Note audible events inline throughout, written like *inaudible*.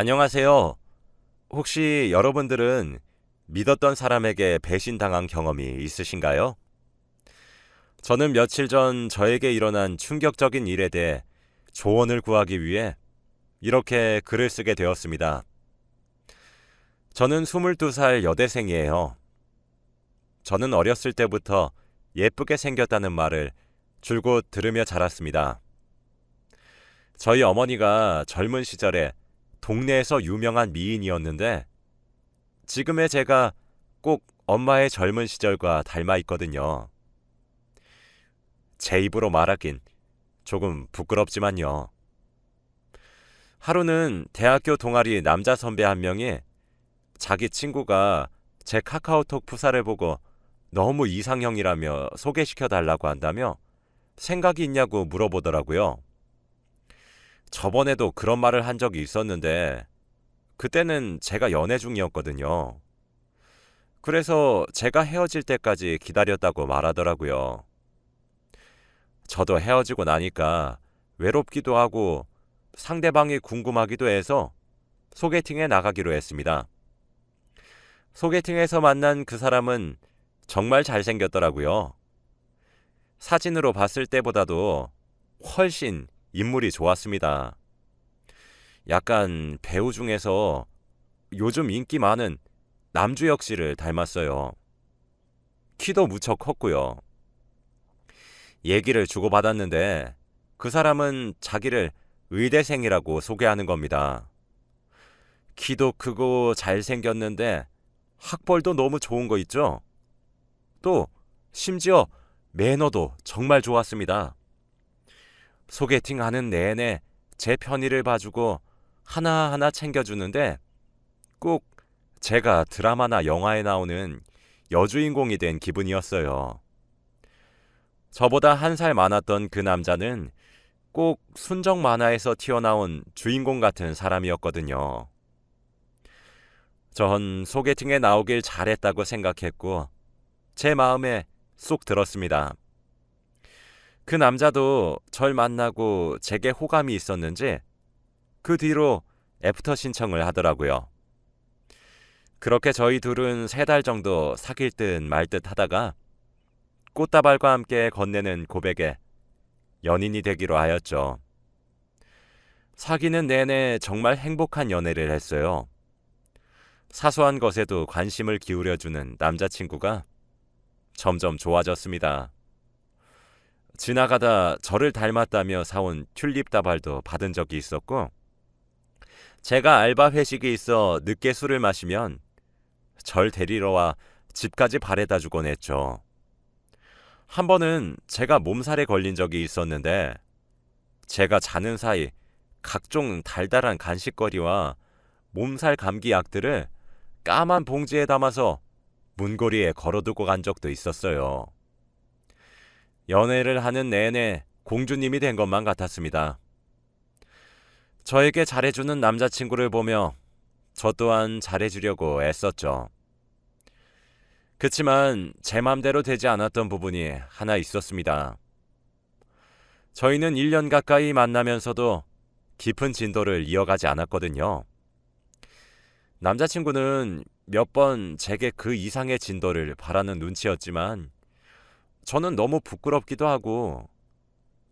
안녕하세요. 혹시 여러분들은 믿었던 사람에게 배신당한 경험이 있으신가요? 저는 며칠 전 저에게 일어난 충격적인 일에 대해 조언을 구하기 위해 이렇게 글을 쓰게 되었습니다. 저는 22살 여대생이에요. 저는 어렸을 때부터 예쁘게 생겼다는 말을 줄곧 들으며 자랐습니다. 저희 어머니가 젊은 시절에 동네에서 유명한 미인이었는데 지금의 제가 꼭 엄마의 젊은 시절과 닮아 있거든요. 제 입으로 말하긴 조금 부끄럽지만요. 하루는 대학교 동아리 남자 선배 한 명이 자기 친구가 제 카카오톡 프사를 보고 너무 이상형이라며 소개시켜 달라고 한다며 생각이 있냐고 물어보더라고요. 저번에도 그런 말을 한 적이 있었는데 그때는 제가 연애 중이었거든요. 그래서 제가 헤어질 때까지 기다렸다고 말하더라고요. 저도 헤어지고 나니까 외롭기도 하고 상대방이 궁금하기도 해서 소개팅에 나가기로 했습니다. 소개팅에서 만난 그 사람은 정말 잘생겼더라고요. 사진으로 봤을 때보다도 훨씬 인물이 좋았습니다. 약간 배우 중에서 요즘 인기 많은 남주혁 씨를 닮았어요. 키도 무척 컸고요. 얘기를 주고받았는데 그 사람은 자기를 의대생이라고 소개하는 겁니다. 키도 크고 잘생겼는데 학벌도 너무 좋은 거 있죠? 또 심지어 매너도 정말 좋았습니다. 소개팅 하는 내내 제 편의를 봐주고 하나하나 챙겨주는데 꼭 제가 드라마나 영화에 나오는 여주인공이 된 기분이었어요. 저보다 한 살 많았던 그 남자는 꼭 순정 만화에서 튀어나온 주인공 같은 사람이었거든요. 전 소개팅에 나오길 잘했다고 생각했고 제 마음에 쏙 들었습니다. 그 남자도 절 만나고 제게 호감이 있었는지 그 뒤로 애프터 신청을 하더라고요. 그렇게 저희 둘은 세 달 정도 사귈 듯 말 듯 하다가 꽃다발과 함께 건네는 고백에 연인이 되기로 하였죠. 사귀는 내내 정말 행복한 연애를 했어요. 사소한 것에도 관심을 기울여주는 남자친구가 점점 좋아졌습니다. 지나가다 저를 닮았다며 사온 튤립 다발도 받은 적이 있었고, 제가 알바 회식이 있어 늦게 술을 마시면 절 데리러 와 집까지 바래다 주곤 했죠. 한 번은 제가 몸살에 걸린 적이 있었는데, 제가 자는 사이 각종 달달한 간식거리와 몸살 감기 약들을 까만 봉지에 담아서 문고리에 걸어두고 간 적도 있었어요. 연애를 하는 내내 공주님이 된 것만 같았습니다. 저에게 잘해주는 남자친구를 보며 저 또한 잘해주려고 애썼죠. 그치만 제 맘대로 되지 않았던 부분이 하나 있었습니다. 저희는 1년 가까이 만나면서도 깊은 진도를 이어가지 않았거든요. 남자친구는 몇 번 제게 그 이상의 진도를 바라는 눈치였지만 저는 너무 부끄럽기도 하고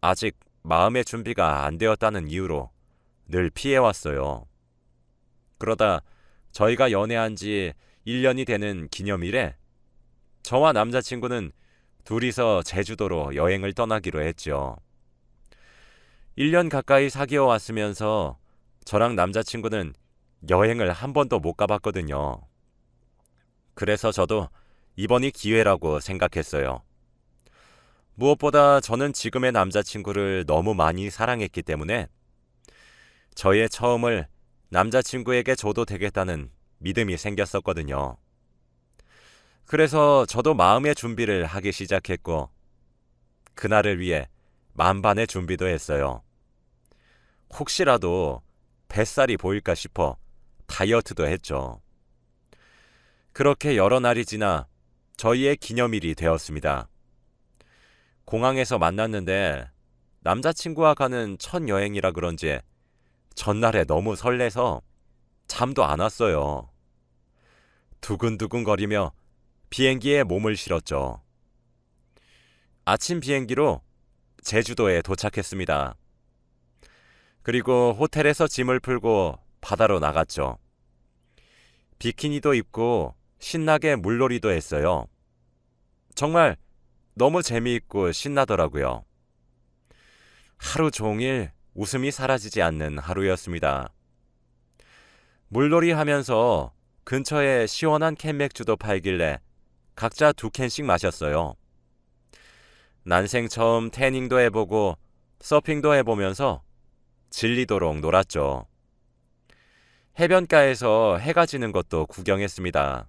아직 마음의 준비가 안 되었다는 이유로 늘 피해왔어요. 그러다 저희가 연애한 지 1년이 되는 기념일에 저와 남자친구는 둘이서 제주도로 여행을 떠나기로 했죠. 1년 가까이 사귀어 왔으면서 저랑 남자친구는 여행을 한 번도 못 가봤거든요. 그래서 저도 이번이 기회라고 생각했어요. 무엇보다 저는 지금의 남자친구를 너무 많이 사랑했기 때문에 저의 처음을 남자친구에게 줘도 되겠다는 믿음이 생겼었거든요. 그래서 저도 마음의 준비를 하기 시작했고, 그날을 위해 만반의 준비도 했어요. 혹시라도 뱃살이 보일까 싶어 다이어트도 했죠. 그렇게 여러 날이 지나 저희의 기념일이 되었습니다. 공항에서 만났는데 남자친구와 가는 첫 여행이라 그런지 전날에 너무 설레서 잠도 안 왔어요. 두근두근거리며 비행기에 몸을 실었죠. 아침 비행기로 제주도에 도착했습니다. 그리고 호텔에서 짐을 풀고 바다로 나갔죠. 비키니도 입고 신나게 물놀이도 했어요. 정말 너무 재미있고 신나더라고요. 하루 종일 웃음이 사라지지 않는 하루였습니다. 물놀이 하면서 근처에 시원한 캔맥주도 팔길래 각자 두 캔씩 마셨어요. 난생 처음 태닝도 해보고 서핑도 해보면서 질리도록 놀았죠. 해변가에서 해가 지는 것도 구경했습니다.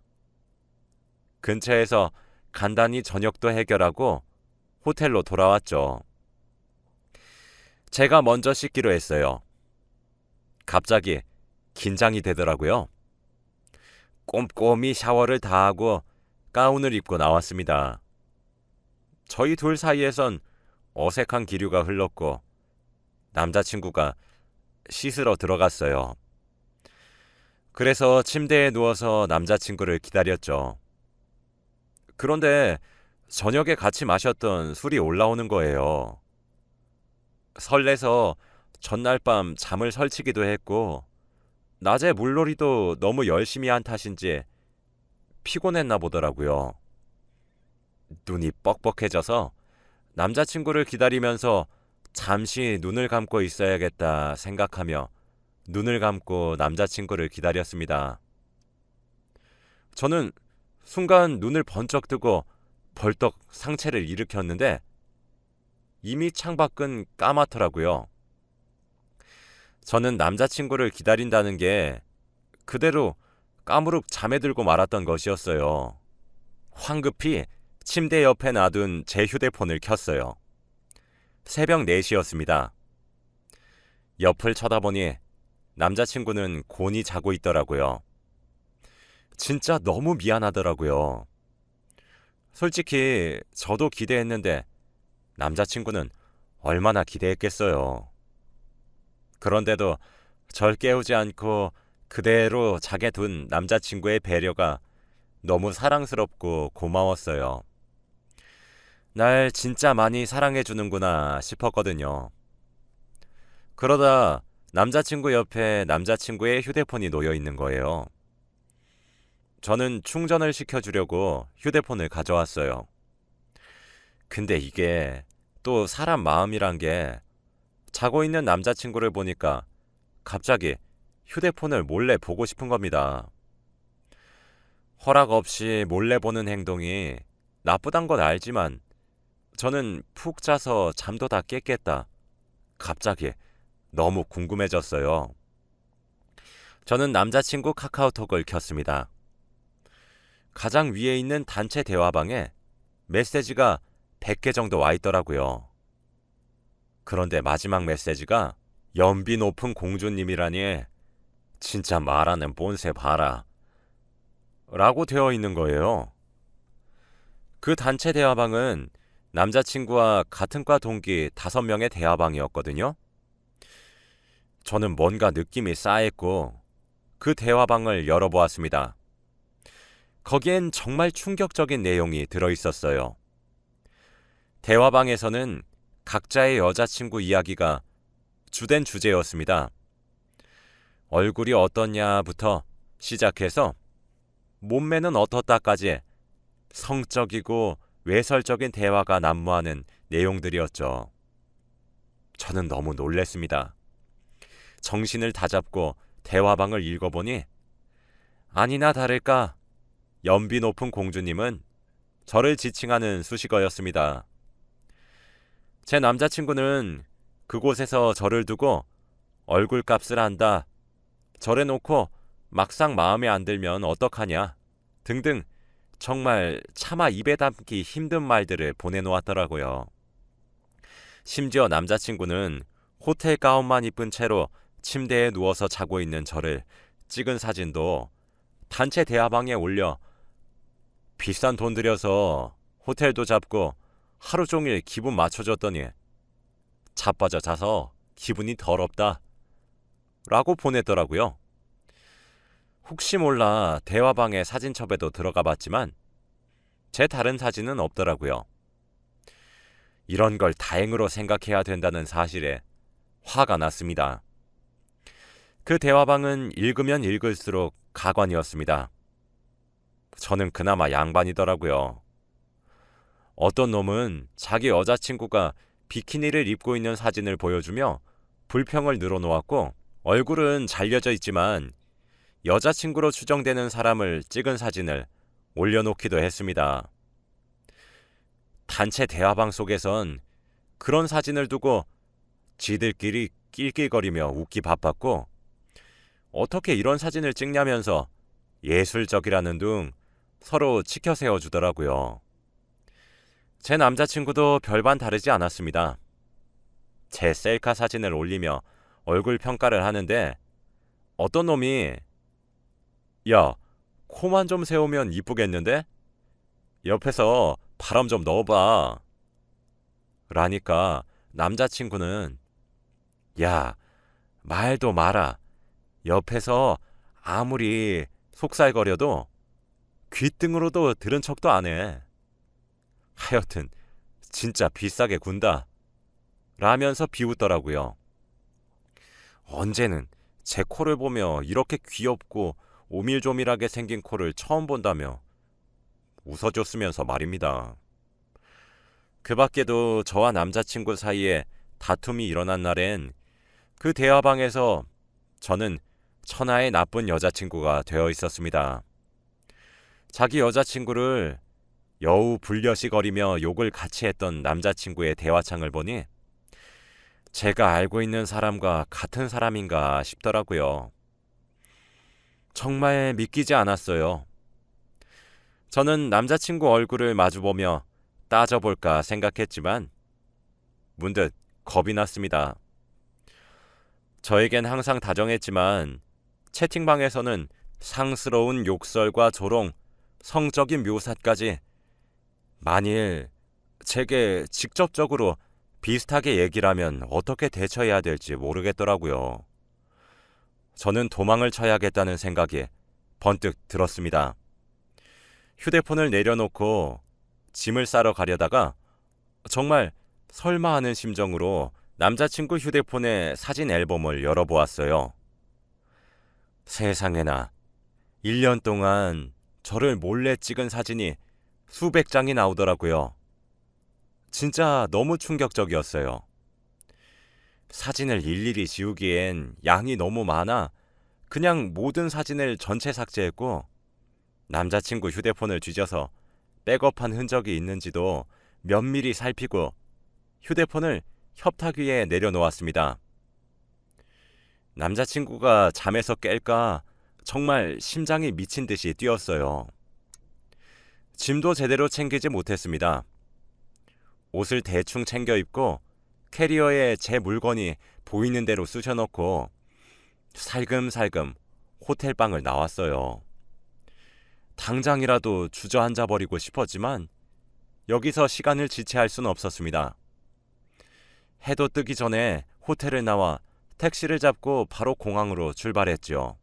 근처에서 간단히 저녁도 해결하고 호텔로 돌아왔죠. 제가 먼저 씻기로 했어요. 갑자기 긴장이 되더라고요. 꼼꼼히 샤워를 다 하고 가운을 입고 나왔습니다. 저희 둘 사이에선 어색한 기류가 흘렀고 남자친구가 씻으러 들어갔어요. 그래서 침대에 누워서 남자친구를 기다렸죠. 그런데 저녁에 같이 마셨던 술이 올라오는 거예요. 설레서 전날 밤 잠을 설치기도 했고, 낮에 물놀이도 너무 열심히 한 탓인지 피곤했나 보더라고요. 눈이 뻑뻑해져서 남자친구를 기다리면서 잠시 눈을 감고 있어야겠다 생각하며 눈을 감고 남자친구를 기다렸습니다. 저는 순간 눈을 번쩍 뜨고 벌떡 상체를 일으켰는데 이미 창밖은 까맣더라고요. 저는 남자친구를 기다린다는 게 그대로 까무룩 잠에 들고 말았던 것이었어요. 황급히 침대 옆에 놔둔 제 휴대폰을 켰어요. 새벽 4시였습니다. 옆을 쳐다보니 남자친구는 곤히 자고 있더라고요. 진짜 너무 미안하더라고요. 솔직히 저도 기대했는데 남자친구는 얼마나 기대했겠어요. 그런데도 절 깨우지 않고 그대로 자게 둔 남자친구의 배려가 너무 사랑스럽고 고마웠어요. 날 진짜 많이 사랑해주는구나 싶었거든요. 그러다 남자친구 옆에 남자친구의 휴대폰이 놓여 있는 거예요. 저는 충전을 시켜주려고 휴대폰을 가져왔어요. 근데 이게 또 사람 마음이란 게 자고 있는 남자친구를 보니까 갑자기 휴대폰을 몰래 보고 싶은 겁니다. 허락 없이 몰래 보는 행동이 나쁘단 건 알지만 저는 푹 자서 잠도 다 깼겠다. 갑자기 너무 궁금해졌어요. 저는 남자친구 카카오톡을 켰습니다. 가장 위에 있는 단체 대화방에 메시지가 100개 정도 와 있더라고요. 그런데 마지막 메시지가 연비 높은 공주님이라니 진짜 말하는 본세 봐라. 라고 되어 있는 거예요. 그 단체 대화방은 남자친구와 같은 과 동기 5명의 대화방이었거든요. 저는 뭔가 느낌이 싸했고 그 대화방을 열어보았습니다. 거기엔 정말 충격적인 내용이 들어 있었어요. 대화방에서는 각자의 여자친구 이야기가 주된 주제였습니다. 얼굴이 어떻냐부터 시작해서 몸매는 어떻다까지 성적이고 외설적인 대화가 난무하는 내용들이었죠. 저는 너무 놀랬습니다. 정신을 다잡고 대화방을 읽어보니 아니나 다를까 연비 높은 공주님은 저를 지칭하는 수식어였습니다. 제 남자친구는 그곳에서 저를 두고 얼굴 값을 한다. 저래 놓고 막상 마음에 안 들면 어떡하냐. 등등 정말 차마 입에 담기 힘든 말들을 보내놓았더라고요. 심지어 남자친구는 호텔 가운만 입은 채로 침대에 누워서 자고 있는 저를 찍은 사진도 단체 대화방에 올려 비싼 돈 들여서 호텔도 잡고 하루 종일 기분 맞춰줬더니 자빠져 자서 기분이 더럽다. 라고 보냈더라고요. 혹시 몰라 대화방의 사진첩에도 들어가 봤지만 제 다른 사진은 없더라고요. 이런 걸 다행으로 생각해야 된다는 사실에 화가 났습니다. 그 대화방은 읽으면 읽을수록 가관이었습니다. 저는 그나마 양반이더라고요. 어떤 놈은 자기 여자친구가 비키니를 입고 있는 사진을 보여주며 불평을 늘어놓았고 얼굴은 잘려져 있지만 여자친구로 추정되는 사람을 찍은 사진을 올려놓기도 했습니다. 단체 대화방 속에선 그런 사진을 두고 지들끼리 낄낄거리며 웃기 바빴고 어떻게 이런 사진을 찍냐면서 예술적이라는 둥 서로 치켜 세워주더라고요. 제 남자친구도 별반 다르지 않았습니다. 제 셀카 사진을 올리며 얼굴 평가를 하는데 어떤 놈이 야 코만 좀 세우면 이쁘겠는데? 옆에서 바람 좀 넣어봐. 라니까 남자친구는 야 말도 마라. 옆에서 아무리 속살거려도 귓등으로도 들은 척도 안 해. 하여튼 진짜 비싸게 군다. 라면서 비웃더라고요. 언제는 제 코를 보며 이렇게 귀엽고 오밀조밀하게 생긴 코를 처음 본다며 웃어줬으면서 말입니다. 그 밖에도 저와 남자친구 사이에 다툼이 일어난 날엔 그 대화방에서 저는 천하의 나쁜 여자친구가 되어 있었습니다. 자기 여자친구를 여우 불려시거리며 욕을 같이 했던 남자친구의 대화창을 보니 제가 알고 있는 사람과 같은 사람인가 싶더라고요. 정말 믿기지 않았어요. 저는 남자친구 얼굴을 마주보며 따져볼까 생각했지만 문득 겁이 났습니다. 저에겐 항상 다정했지만 채팅방에서는 상스러운 욕설과 조롱, 성적인 묘사까지 만일 제게 직접적으로 비슷하게 얘기를 하면 어떻게 대처해야 될지 모르겠더라고요. 저는 도망을 쳐야겠다는 생각이 번뜩 들었습니다. 휴대폰을 내려놓고 짐을 싸러 가려다가 정말 설마 하는 심정으로 남자친구 휴대폰의 사진 앨범을 열어보았어요. 세상에나 1년 동안 저를 몰래 찍은 사진이 수백 장이 나오더라고요. 진짜 너무 충격적이었어요. 사진을 일일이 지우기엔 양이 너무 많아 그냥 모든 사진을 전체 삭제했고 남자친구 휴대폰을 뒤져서 백업한 흔적이 있는지도 면밀히 살피고 휴대폰을 협탁 위에 내려놓았습니다. 남자친구가 잠에서 깰까 정말 심장이 미친 듯이 뛰었어요. 짐도 제대로 챙기지 못했습니다. 옷을 대충 챙겨 입고 캐리어에 제 물건이 보이는 대로 쑤셔넣고 살금살금 호텔방을 나왔어요. 당장이라도 주저앉아 버리고 싶었지만 여기서 시간을 지체할 수는 없었습니다. 해도 뜨기 전에 호텔을 나와 택시를 잡고 바로 공항으로 출발했죠.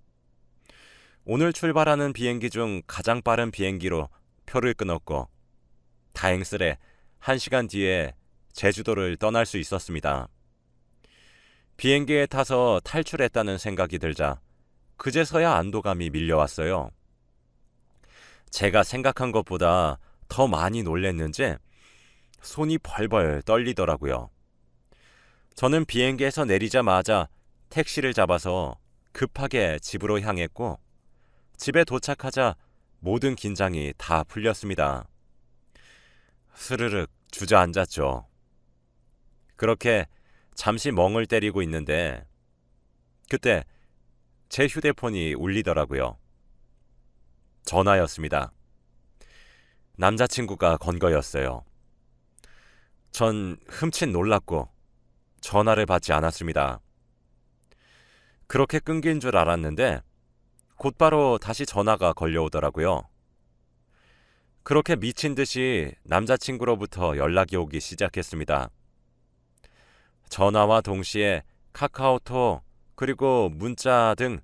오늘 출발하는 비행기 중 가장 빠른 비행기로 표를 끊었고 다행스레 1시간 뒤에 제주도를 떠날 수 있었습니다. 비행기에 타서 탈출했다는 생각이 들자 그제서야 안도감이 밀려왔어요. 제가 생각한 것보다 더 많이 놀랬는지 손이 벌벌 떨리더라고요. 저는 비행기에서 내리자마자 택시를 잡아서 급하게 집으로 향했고 집에 도착하자 모든 긴장이 다 풀렸습니다. 스르륵 주저앉았죠. 그렇게 잠시 멍을 때리고 있는데 그때 제 휴대폰이 울리더라고요. 전화였습니다. 남자친구가 건 거였어요. 전 흠칫 놀랐고 전화를 받지 않았습니다. 그렇게 끊긴 줄 알았는데 곧바로 다시 전화가 걸려오더라고요. 그렇게 미친 듯이 남자친구로부터 연락이 오기 시작했습니다. 전화와 동시에 카카오톡 그리고 문자 등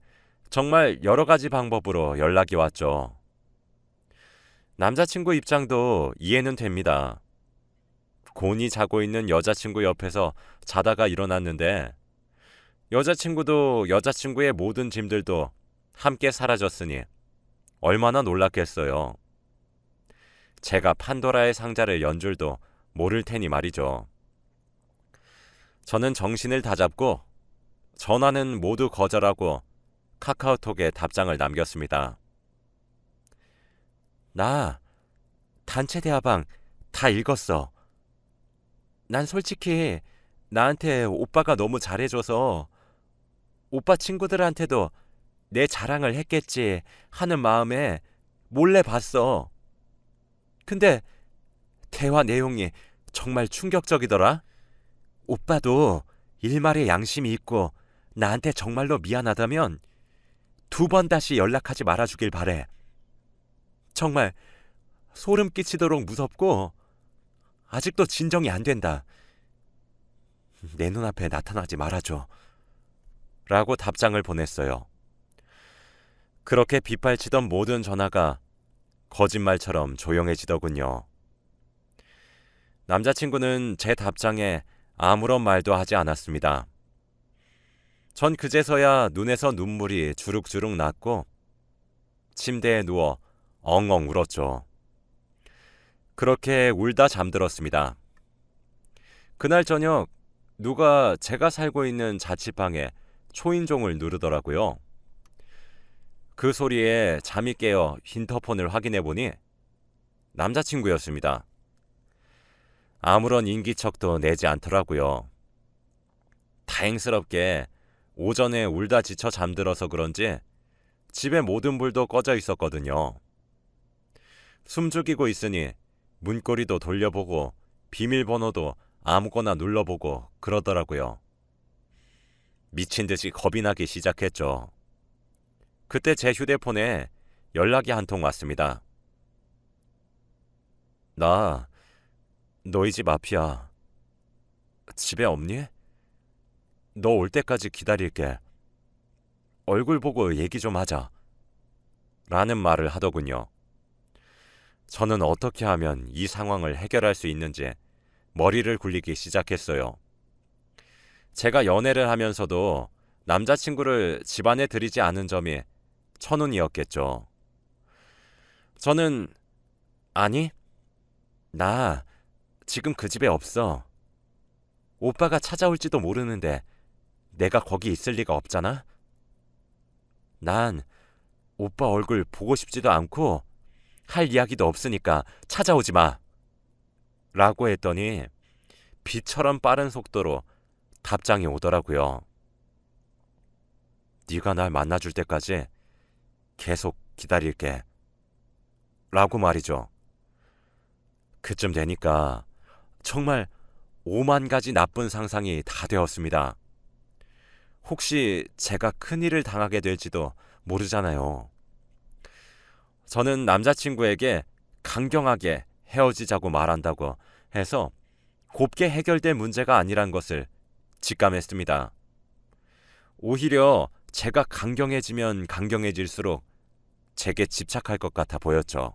정말 여러 가지 방법으로 연락이 왔죠. 남자친구 입장도 이해는 됩니다. 곤히 자고 있는 여자친구 옆에서 자다가 일어났는데 여자친구도 여자친구의 모든 짐들도 함께 사라졌으니 얼마나 놀랐겠어요. 제가 판도라의 상자를 연 줄도 모를 테니 말이죠. 저는 정신을 다잡고 전화는 모두 거절하고 카카오톡에 답장을 남겼습니다. 나 단체 대화방 다 읽었어. 난 솔직히 나한테 오빠가 너무 잘해줘서 오빠 친구들한테도 내 자랑을 했겠지 하는 마음에 몰래 봤어. 근데 대화 내용이 정말 충격적이더라. 오빠도 일말의 양심이 있고 나한테 정말로 미안하다면 두 번 다시 연락하지 말아주길 바래. 정말 소름 끼치도록 무섭고 아직도 진정이 안 된다. 내 눈앞에 나타나지 말아줘. 라고 답장을 보냈어요. 그렇게 빗발치던 모든 전화가 거짓말처럼 조용해지더군요. 남자친구는 제 답장에 아무런 말도 하지 않았습니다. 전 그제서야 눈에서 눈물이 주룩주룩 났고 침대에 누워 엉엉 울었죠. 그렇게 울다 잠들었습니다. 그날 저녁 누가 제가 살고 있는 자취방에 초인종을 누르더라고요. 그 소리에 잠이 깨어 힌터폰을 확인해 보니 남자친구였습니다. 아무런 인기척도 내지 않더라고요. 다행스럽게 오전에 울다 지쳐 잠들어서 그런지 집에 모든 불도 꺼져 있었거든요. 숨죽이고 있으니 문고리도 돌려보고 비밀번호도 아무거나 눌러보고 그러더라고요. 미친 듯이 겁이 나기 시작했죠. 그때 제 휴대폰에 연락이 한 통 왔습니다. 나 너희 집 앞이야. 집에 없니? 너 올 때까지 기다릴게. 얼굴 보고 얘기 좀 하자. 라는 말을 하더군요. 저는 어떻게 하면 이 상황을 해결할 수 있는지 머리를 굴리기 시작했어요. 제가 연애를 하면서도 남자친구를 집안에 들이지 않은 점이 천운이었겠죠. 저는 아니, 나 지금 그 집에 없어. 오빠가 찾아올지도 모르는데 내가 거기 있을 리가 없잖아. 난 오빠 얼굴 보고 싶지도 않고 할 이야기도 없으니까 찾아오지 마. 라고 했더니 비처럼 빠른 속도로 답장이 오더라고요. 네가 날 만나줄 때까지 계속 기다릴게. 라고 말이죠. 그쯤 되니까 정말 오만 가지 나쁜 상상이 다 되었습니다. 혹시 제가 큰일을 당하게 될지도 모르잖아요. 저는 남자친구에게 강경하게 헤어지자고 말한다고 해서 곱게 해결될 문제가 아니란 것을 직감했습니다. 오히려 제가 강경해지면 강경해질수록 제게 집착할 것 같아 보였죠.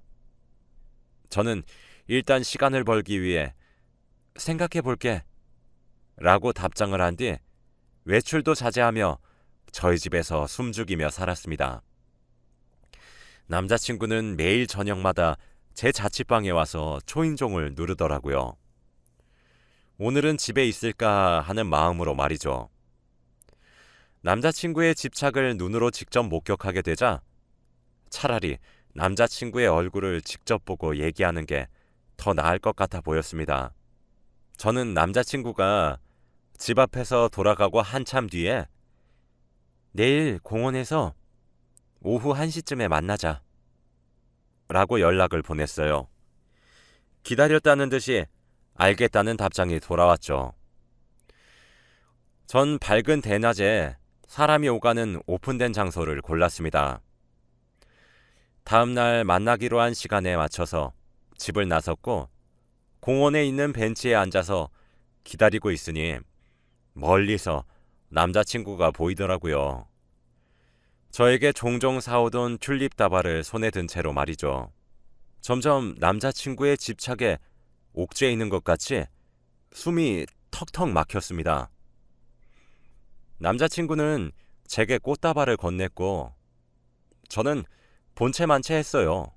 저는 일단 시간을 벌기 위해 생각해 볼게 라고 답장을 한 뒤 외출도 자제하며 저희 집에서 숨죽이며 살았습니다. 남자친구는 매일 저녁마다 제 자취방에 와서 초인종을 누르더라고요. 오늘은 집에 있을까 하는 마음으로 말이죠. 남자친구의 집착을 눈으로 직접 목격하게 되자 차라리 남자친구의 얼굴을 직접 보고 얘기하는 게 더 나을 것 같아 보였습니다. 저는 남자친구가 집 앞에서 돌아가고 한참 뒤에 내일 공원에서 오후 1시쯤에 만나자. 라고 연락을 보냈어요. 기다렸다는 듯이 알겠다는 답장이 돌아왔죠. 전 밝은 대낮에 사람이 오가는 오픈된 장소를 골랐습니다. 다음 날 만나기로 한 시간에 맞춰서 집을 나섰고 공원에 있는 벤치에 앉아서 기다리고 있으니 멀리서 남자친구가 보이더라고요. 저에게 종종 사오던 튤립 다발을 손에 든 채로 말이죠. 점점 남자친구의 집착에 옥죄 있는 것 같이 숨이 턱턱 막혔습니다. 남자친구는 제게 꽃다발을 건넸고 저는 본체만체 했어요.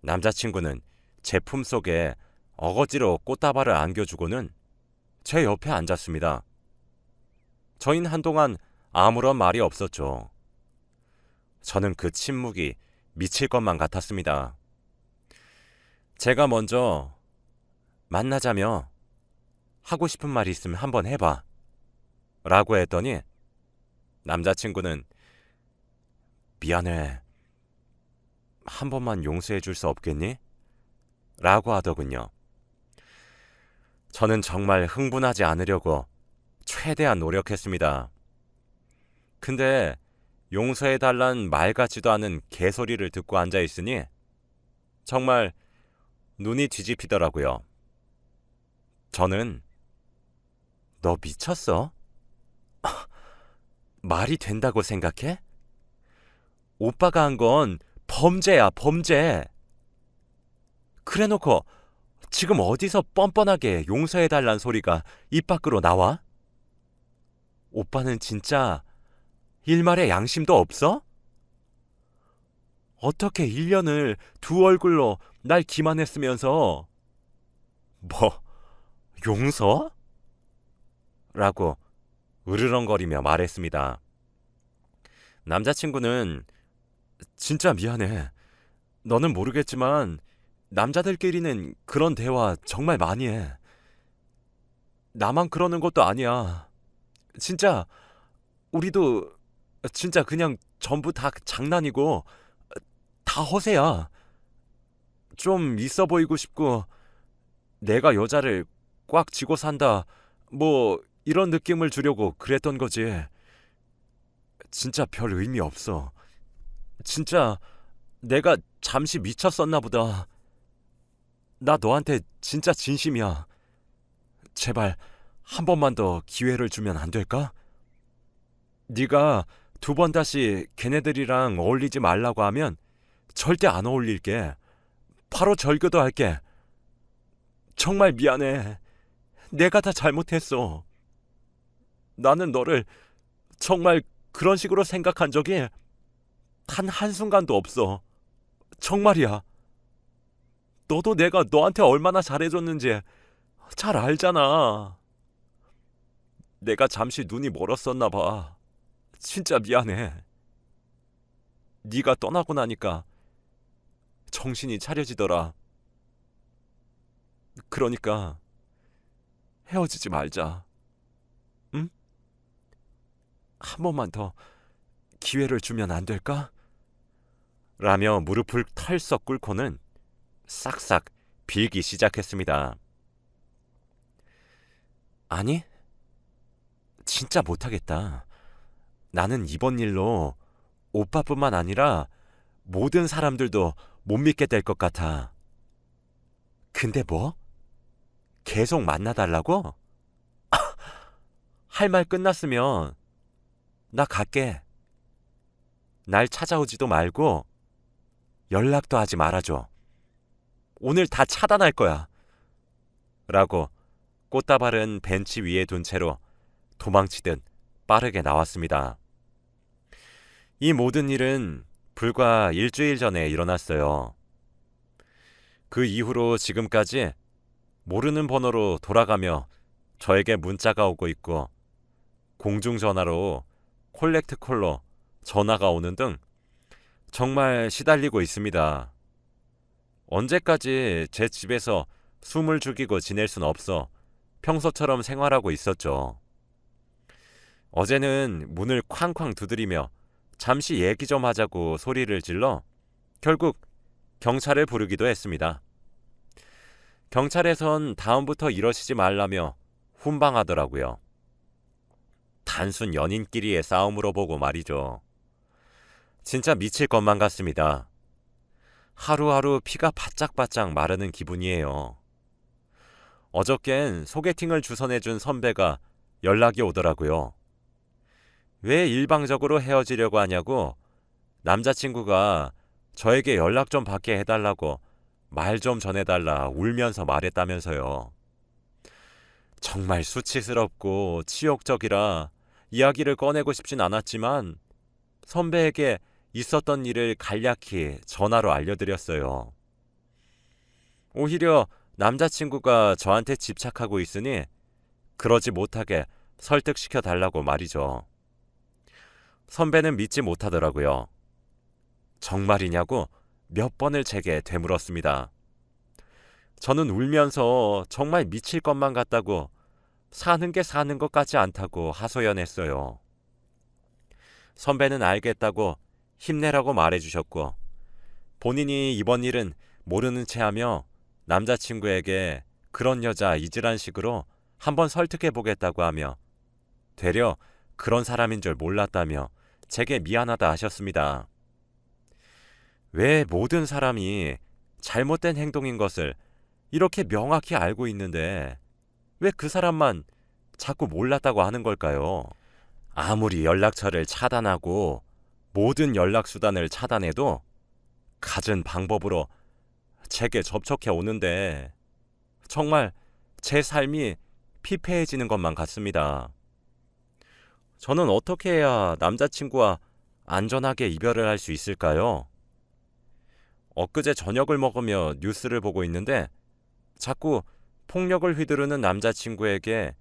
남자친구는 제 품 속에 어거지로 꽃다발을 안겨주고는 제 옆에 앉았습니다. 저흰 한동안 아무런 말이 없었죠. 저는 그 침묵이 미칠 것만 같았습니다. 제가 먼저 만나자며 하고 싶은 말이 있으면 한번 해봐. 라고 했더니 남자친구는 미안해. 한 번만 용서해 줄 수 없겠니? 라고 하더군요. 저는 정말 흥분하지 않으려고 최대한 노력했습니다. 근데 용서해 달란 말 같지도 않은 개소리를 듣고 앉아 있으니 정말 눈이 뒤집히더라고요. 저는 너 미쳤어? *laughs* 말이 된다고 생각해? 오빠가 한 건 범죄야, 범죄. 그래 놓고 지금 어디서 뻔뻔하게 용서해 달란 소리가 입 밖으로 나와? 오빠는 진짜 일말의 양심도 없어? 어떻게 1년을 두 얼굴로 날 기만했으면서 뭐 용서? 라고 으르렁거리며 말했습니다. 남자친구는 진짜 미안해. 너는 모르겠지만 남자들끼리는 그런 대화 정말 많이 해. 나만 그러는 것도 아니야. 진짜 우리도 진짜 그냥 전부 다 장난이고 다 허세야. 좀 있어 보이고 싶고 내가 여자를 꽉 쥐고 산다. 뭐 이런 느낌을 주려고 그랬던 거지. 진짜 별 의미 없어. 진짜 내가 잠시 미쳤었나 보다. 나 너한테 진짜 진심이야. 제발 한 번만 더 기회를 주면 안 될까? 네가 두 번 다시 걔네들이랑 어울리지 말라고 하면 절대 안 어울릴게. 바로 절교도 할게. 정말 미안해. 내가 다 잘못했어. 나는 너를 정말 그런 식으로 생각한 적이 단 한순간도 없어. 정말이야. 너도 내가 너한테 얼마나 잘해줬는지 잘 알잖아. 내가 잠시 눈이 멀었었나 봐. 진짜 미안해. 네가 떠나고 나니까 정신이 차려지더라. 그러니까 헤어지지 말자. 응? 한 번만 더 기회를 주면 안 될까? 라며 무릎을 털썩 꿇고는 싹싹 빌기 시작했습니다. 아니, 진짜 못하겠다. 나는 이번 일로 오빠뿐만 아니라 모든 사람들도 못 믿게 될 것 같아. 근데 뭐? 계속 만나달라고? *laughs* 할 말 끝났으면 나 갈게. 날 찾아오지도 말고 연락도 하지 말아줘. 오늘 다 차단할 거야. 라고 꽃다발은 벤치 위에 둔 채로 도망치듯 빠르게 나왔습니다. 이 모든 일은 불과 일주일 전에 일어났어요. 그 이후로 지금까지 모르는 번호로 돌아가며 저에게 문자가 오고 있고 공중전화로 콜렉트 콜로 전화가 오는 등 정말 시달리고 있습니다. 언제까지 제 집에서 숨을 죽이고 지낼 순 없어 평소처럼 생활하고 있었죠. 어제는 문을 쾅쾅 두드리며 잠시 얘기 좀 하자고 소리를 질러 결국 경찰을 부르기도 했습니다. 경찰에선 다음부터 이러시지 말라며 훈방하더라고요. 단순 연인끼리의 싸움으로 보고 말이죠. 진짜 미칠 것만 같습니다. 하루하루 피가 바짝바짝 마르는 기분이에요. 어저껜 소개팅을 주선해준 선배가 연락이 오더라고요. 왜 일방적으로 헤어지려고 하냐고 남자친구가 저에게 연락 좀 받게 해달라고 말 좀 전해달라 울면서 말했다면서요. 정말 수치스럽고 치욕적이라 이야기를 꺼내고 싶진 않았지만 선배에게 있었던 일을 간략히 전화로 알려드렸어요. 오히려 남자친구가 저한테 집착하고 있으니 그러지 못하게 설득시켜 달라고 말이죠. 선배는 믿지 못하더라고요. 정말이냐고 몇 번을 제게 되물었습니다. 저는 울면서 정말 미칠 것만 같다고 사는 게 사는 것 같지 않다고 하소연했어요. 선배는 알겠다고 힘내라고 말해주셨고 본인이 이번 일은 모르는 채 하며 남자친구에게 그런 여자 잊으란 식으로 한번 설득해 보겠다고 하며 되려 그런 사람인 줄 몰랐다며 제게 미안하다 하셨습니다. 왜 모든 사람이 잘못된 행동인 것을 이렇게 명확히 알고 있는데 왜 그 사람만 자꾸 몰랐다고 하는 걸까요? 아무리 연락처를 차단하고 모든 연락 수단을 차단해도 갖은 방법으로 제게 접촉해 오는데 정말 제 삶이 피폐해지는 것만 같습니다. 저는 어떻게 해야 남자친구와 안전하게 이별을 할 수 있을까요? 엊그제 저녁을 먹으며 뉴스를 보고 있는데 자꾸 폭력을 휘두르는 남자친구에게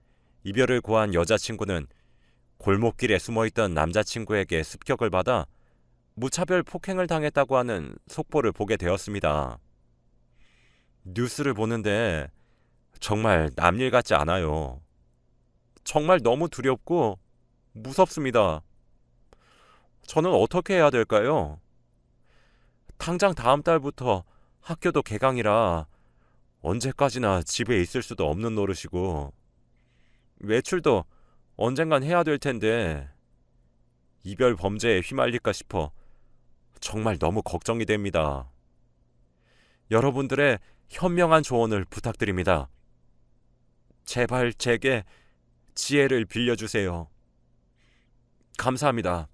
이별을 고한 여자친구는 골목길에 숨어있던 남자친구에게 습격을 받아 무차별 폭행을 당했다고 하는 속보를 보게 되었습니다. 뉴스를 보는데 정말 남일 같지 않아요. 정말 너무 두렵고 무섭습니다. 저는 어떻게 해야 될까요? 당장 다음 달부터 학교도 개강이라 언제까지나 집에 있을 수도 없는 노릇이고 외출도 언젠간 해야 될 텐데 이별 범죄에 휘말릴까 싶어 정말 너무 걱정이 됩니다. 여러분들의 현명한 조언을 부탁드립니다. 제발 제게 지혜를 빌려주세요. 감사합니다.